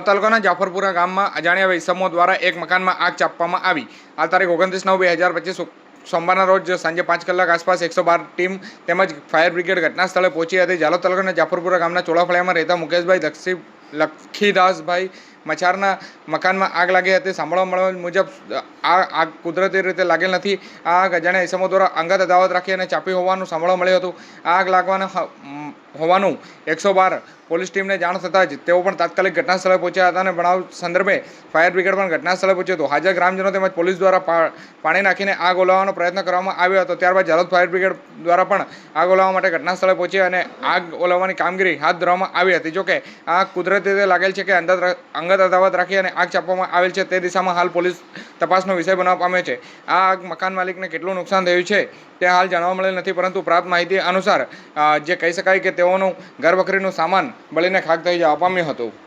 તાલુકાના જાફરપુરા ગામમાં અજાણ્યા ઇસમો દ્વારા એક મકાનમાં આગ ચાપવામાં આવી. આ તારીખ ઓગણત્રીસ નવ બે હજાર પચીસ સોમવારના રોજ સાંજે પાંચ કલાક આસપાસ એકસો બાર ટીમ તેમજ ફાયર બ્રિગેડ ઘટના સ્થળે પહોંચી હતી. જાલોદ તાલુકાના જાફરપુરા ગામના ચોળાફળિયામાં રહેતા મુકેશભાઈ દક્ષી, લખીદાસભાઈ મચારના મકાનમાં આગ લાગી હતી. સાંભળવા મળવા મુજબ, આ આગ કુદરતી રીતે લાગેલ નથી. આ આગ અજાણ્યા ઇસમો દ્વારા અંગત અદાવત રાખી અને ચાપી હોવાનું સાંભળવા મળ્યું હતું. આગ લાગવાના હોવાનું એકસો બાર પોલીસ ટીમને જાણ થતાં જ તેઓ પણ તાત્કાલિક ઘટના સ્થળે પહોંચ્યા હતા અને બનાવ સંદર્ભે ફાયર બ્રિગેડ પણ ઘટના સ્થળે પહોંચ્યું હતું. હાજર ગ્રામજનો તેમજ પોલીસ દ્વારા પાણી નાખીને આગ ઓલવવાનો પ્રયત્ન કરવામાં આવ્યો હતો. ત્યારબાદ જાલોદ ફાયર બ્રિગેડ દ્વારા પણ આગ ઓલવવા માટે ઘટના સ્થળે પહોંચી અને આગ ઓલવવાની કામગીરી હાથ ધરવામાં આવી હતી. જોકે આ કુદરતી રીતે લાગેલ છે કે અંગત અંગત અદાવત રાખી અને આગ ચાપવામાં આવેલ છે તે દિશામાં હાલ પોલીસ તપાસનો વિષય બનવા પામ્યો છે. આ આગ મકાન માલિકને કેટલું નુકસાન થયું છે તે હાલ જાણવા મળેલ નથી, પરંતુ પ્રાપ્ત માહિતી અનુસાર જે કહી શકાય કે તેઓનું ઘર સામાન બળીને ખાક થઈ જવા પામ્યું હતું.